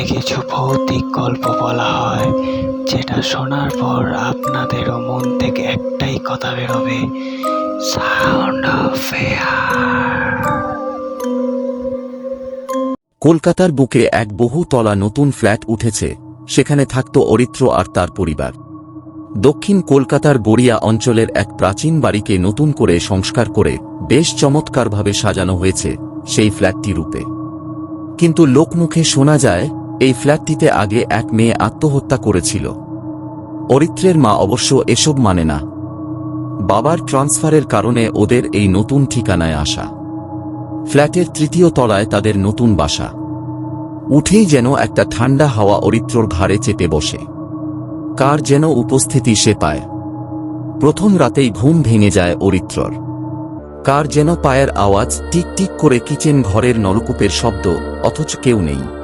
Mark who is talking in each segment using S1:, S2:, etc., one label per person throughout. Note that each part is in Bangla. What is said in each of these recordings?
S1: এখানে কিছু ভৌতিক গল্প বলা হয়, যেটা শোনার পর আপনাদেরও মন থেকে একটাই কথা বেরোবে সাউন্ড অফ
S2: কলকাতার বুকে এক বহুতলা নতুন ফ্ল্যাট উঠেছে, সেখানে থাকত অরিত্র আর তার পরিবার। দক্ষিণ কলকাতার গড়িয়া অঞ্চলের এক প্রাচীন বাড়িকে নতুন করে সংস্কার করে বেশ চমৎকারভাবে সাজানো হয়েছে সেই ফ্ল্যাটটি রূপে। কিন্তু লোকমুখে শোনা যায় এই ফ্ল্যাটটিতে আগে এক মেয়ে আত্মহত্যা করেছিল। অরিত্রের মা অবশ্য এসব মানে না। বাবার ট্রান্সফারের কারণে ওদের এই নতুন ঠিকানায় আসা। ফ্ল্যাটের তৃতীয় তলায় তাদের নতুন বাসা। উঠেই যেন একটা ঠান্ডা হাওয়া অরিত্রর ঘাড়ে চেপে বসে। কার যেন উপস্থিতি সে পায়। প্রথম রাতেই ঘুম ভেঙে যায় অরিত্রর। কার যেন পায়ের আওয়াজ টিক টিক করে কিচেন ঘরের নলকূপের শব্দ, অথচ কেউ নেই।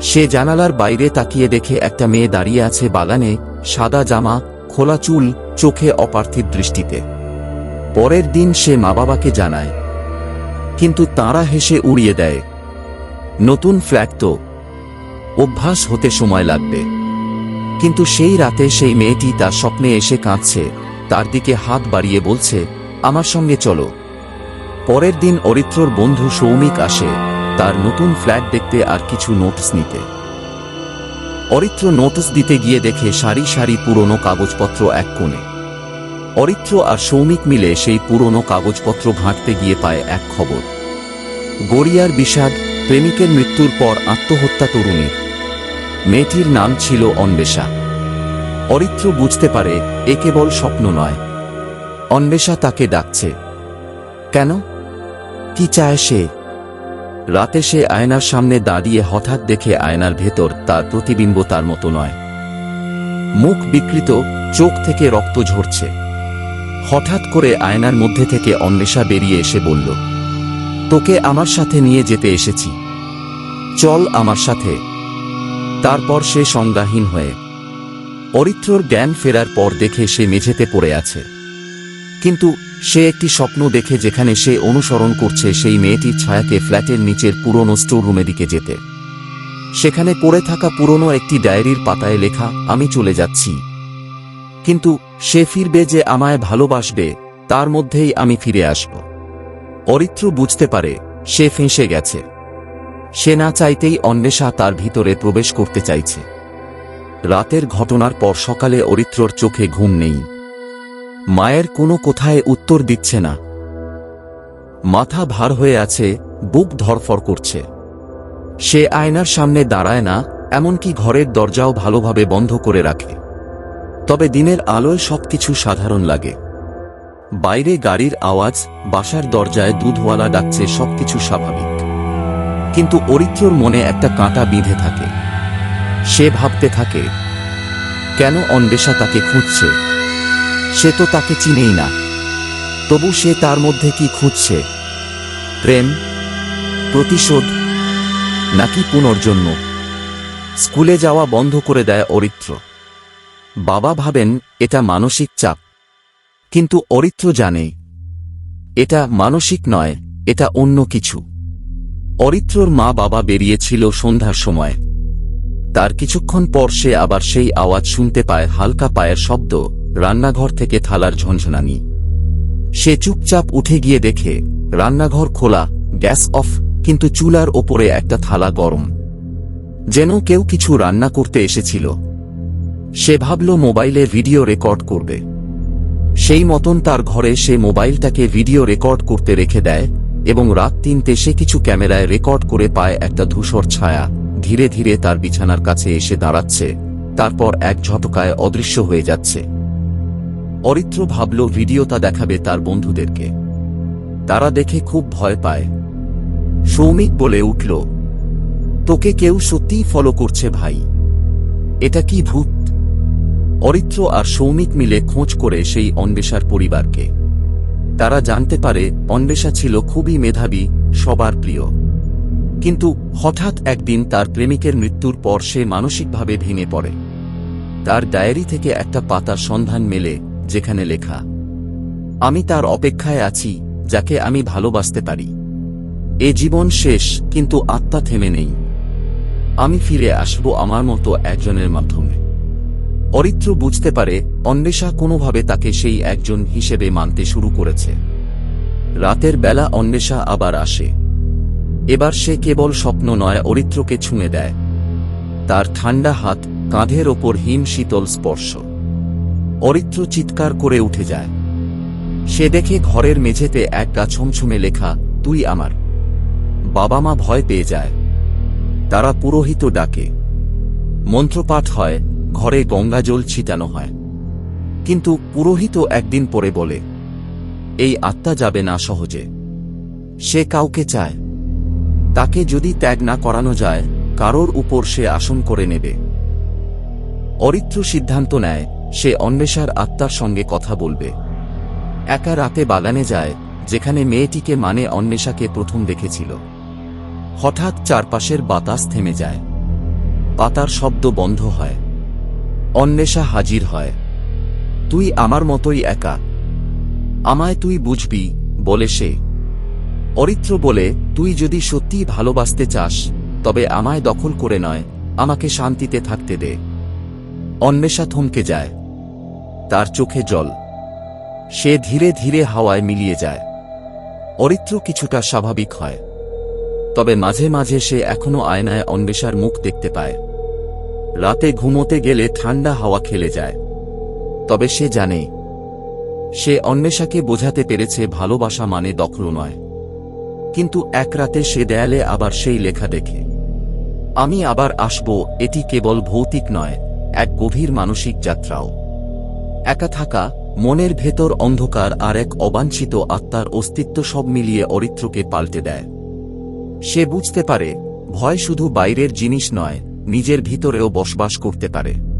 S2: সে জানালার বাইরে তাকিয়ে দেখে একটা মেয়ে দাঁড়িয়ে আছে বাগানে, সাদা জামা, খোলা চুল, চোখে অপার্থিব দৃষ্টিতে। পরের দিন সে মা বাবাকে জানায়। কিন্তু তারা হেসে উড়িয়ে দেয়। নতুন ফ্ল্যাট তো। অভ্যাস হতে সময় লাগবে। কিন্তু সেই রাতে সেই মেয়েটি তার স্বপ্নে এসে কাঁদছে। তার দিকে হাত বাড়িয়ে বলছে, আমার সঙ্গে চলো। পরের দিন অরিত্রর বন্ধু সৌমিক আসে। তার নতুন ফ্ল্যাট দেখতে আর কিছু নোটিস নিতে। অরিত্র নোটিস দিতে গিয়ে দেখে সারি সারি পুরনো কাগজপত্র এক কোণে। অরিত্র আর সৌমিক মিলে সেই পুরনো কাগজপত্র ঘাঁটতে গিয়ে পায় এক খবর। গড়িয়ার বিষাদ, প্রেমিকের মৃত্যুর পর আত্মহত্যা তরুণীর। মেয়েটির নাম ছিল অন্বেষা। অরিত্র বুঝতে পারে, এ কেবল স্বপ্ন নয়। অন্বেষা তাকে ডাকছে। কেন? কি চায় সে? রাতে সে আয়নার সামনে দাঁড়িয়ে হঠাৎ দেখে আয়নার ভেতর তার প্রতিবিম্ব তার মতো নয়। মুখ বিকৃত, চোখ থেকে রক্ত ঝরছে। হঠাৎ করে আয়নার মধ্যে থেকে অন্বেষা বেরিয়ে এসে বলল, তোকে আমার সাথে নিয়ে যেতে এসেছি। চল আমার সাথে। তারপর সে সংজ্ঞাহীন হয়ে, অরিত্রর জ্ঞান ফেরার পর দেখে সে মেঝেতে পড়ে আছে। কিন্তু সে একটি স্বপ্ন দেখে যেখানে সে অনুসরণ করছে সেই মেয়েটির ছায়াকে ফ্ল্যাটের নিচের পুরনো স্টোর রুমে দিকে যেতে। সেখানে পড়ে থাকা পুরনো একটি ডায়েরির পাতায় লেখা, আমি চলে যাচ্ছি। কিন্তু সে ফিরবে যে আমায় ভালোবাসবে, তার মধ্যেই আমি ফিরে আসব। অরিত্র বুঝতে পারে, সে ফেঁসে গেছে। সে না চাইতেই অন্বেষা তার ভিতরে প্রবেশ করতে চাইছে। রাতের ঘটনার পর সকালে অরিত্রর চোখে ঘুম নেই। মায়ের কোনো কোথায় উত্তর দিচ্ছে না। মাথা ভার হয়ে আছে, বুক ধরফর করছে। সে আয়নার সামনে দাঁড়ায় না, এমনকি ঘরের দরজাও ভালোভাবে বন্ধ করে রাখে। তবে দিনের আলোয় সবকিছু সাধারণ লাগে। বাইরে গাড়ির আওয়াজ, বাসার দরজায় দুধওয়ালা ডাকছে, সবকিছু স্বাভাবিক। কিন্তু অরিত্রর মনে একটা কাঁটা বিঁধে থাকে। সে ভাবতে থাকে, কেন অন্বেষা তাকে খুঁজছে? সে তো তাকে চিনেই না। তবু সে তার মধ্যে কি খুঁজছে? প্রেম? প্রতিশোধ? নাকি পুনর্জন্ম? স্কুলে যাওয়া বন্ধ করে দেয় অরিত্র। বাবা ভাবেন, এটা মানসিক চাপ। কিন্তু অরিত্র জানে, এটা মানসিক নয়, এটা অন্য কিছু। অরিত্রর মা বাবা বেরিয়েছিল সন্ধ্যার সময়। তার কিছুক্ষণ পর সে আবার সেই আওয়াজ শুনতে পায়, হালকা পায়ের শব্দ। রান্নাঘর থেকে থালার ঝনঝনানি। সে চুপচাপ উঠে গিয়ে দেখে, রান্নাঘর খোলা, গ্যাস অফ, কিন্তু চুলার ওপরে একটা থালা গরম। যেন কেউ কিছু রান্না করতে এসেছিল। সে ভাবল মোবাইলে ভিডিও রেকর্ড করবে। সেই মতন তার ঘরে সে মোবাইলটাকে ভিডিও রেকর্ড করতে রেখে দেয় এবং রাত তিনতে সে কিছু ক্যামেরায় রেকর্ড করে পায় একটা ধূসর ছায়া। ধীরে ধীরে তার বিছানার কাছে এসে দাঁড়াচ্ছে। তারপর এক ঝটকায় অদৃশ্য হয়ে যাচ্ছে। অরিত্র ভাবল ভিডিওটা দেখাবে তার বন্ধুদেরকে। তারা দেখে খুব ভয় পায়। সৌমিক বলে উঠল, তোকে কেউ সত্যিই ফলো করছে ভাই। এটা কি ভূত? অরিত্র আর সৌমিক মিলে খোঁজ করে সেই অন্বেষার পরিবারকে। তারা জানতে পারে অন্বেষা ছিল খুবই মেধাবী, সবার প্রিয়। কিন্তু হঠাৎ একদিন তার প্রেমিকের মৃত্যুর পর সে মানসিকভাবে ভেঙে পড়ে। তার ডায়েরি থেকে একটা পাতার সন্ধান মেলে যেখানে লেখা, আমি তার অপেক্ষায় আছি, যাকে আমি ভালোবাসতে পারি। এ জীবন শেষ, কিন্তু আত্মা থেমে নেই। আমি ফিরে আসব আমার মতো একজনের মাধ্যমে। অরিত্র বুঝতে পারে, অন্বেষা কোনোভাবে তাকে সেই একজন হিসেবে মানতে শুরু করেছে। রাতের বেলা অন্বেষা আবার আসে। এবার সে কেবল স্বপ্ন নয়, অরিত্রকে ছুঁয়ে দেয়। তার ঠান্ডা হাত, কাঁধের ওপর হিম শীতল স্পর্শ। অরিত্র চিৎকার করে উঠে যায়। সে দেখে ঘরের মেঝেতে এক গা ছমছমে লেখা, তুই আমার। বাবা মা ভয় পেয়ে যায়। তারা পুরোহিত ডাকে। মন্ত্রপাঠ হয়, ঘরে গঙ্গাজল ছিটানো হয়। কিন্তু পুরোহিত একদিন পরে বলে, এই আত্মা যাবে না সহজে। সে কাউকে চায়। তাকে যদি ত্যাগ না করানো যায়, কারোর উপর সে আসন করে নেবে। অরিত্র সিদ্ধান্ত নেয় সে অন্বেষার আত্মার সঙ্গে কথা বলবে। একা রাতে বাগানে যায়, যেখানে মেয়েটিকে মানে অন্বেষাকে প্রথম দেখেছিল। হঠাৎ চারপাশের বাতাস থেমে যায়। পাতার শব্দ বন্ধ হয়। অন্বেষা হাজির হয়। তুই আমার মতোই একা। আমায় তুই বুঝবি, বলে সে। অরিত্র বলে, তুই যদি সত্যিই ভালোবাসতে চাস, তবে আমায় দখল করে নয়, আমাকে শান্তিতে থাকতে দে। অন্বেষা থমকে যায়। তার চোখে জল। সে ধীরে ধীরে হাওয়ায় মিলিয়ে যায়। অরিত্র কিছুটা স্বাভাবিক হয়। তবে মাঝে মাঝে সে এখনও আয়নায় অন্বেষার মুখ দেখতে পায়। রাতে ঘুমোতে গেলে ঠান্ডা হাওয়া খেলে যায়। তবে সে জানে, সে অন্বেষাকে বোঝাতে পেরেছে ভালোবাসা মানে দখল নয়। কিন্তু এক রাতে সে দেয়ালে আবার সেই লেখা দেখে, আমি আবার আসব, এটি কেবল ভৌতিক নয়, এক গভীর মানসিক যাত্রাও। একা থাকা, মনের ভেতর অন্ধকার আর এক অবাঞ্ছিত আত্মার অস্তিত্ব সব মিলিয়ে অরিত্রকে পাল্টে দেয়। সে বুঝতে পারে, ভয় শুধু বাইরের জিনিস নয়, নিজের ভিতরেও বসবাস করতে পারে।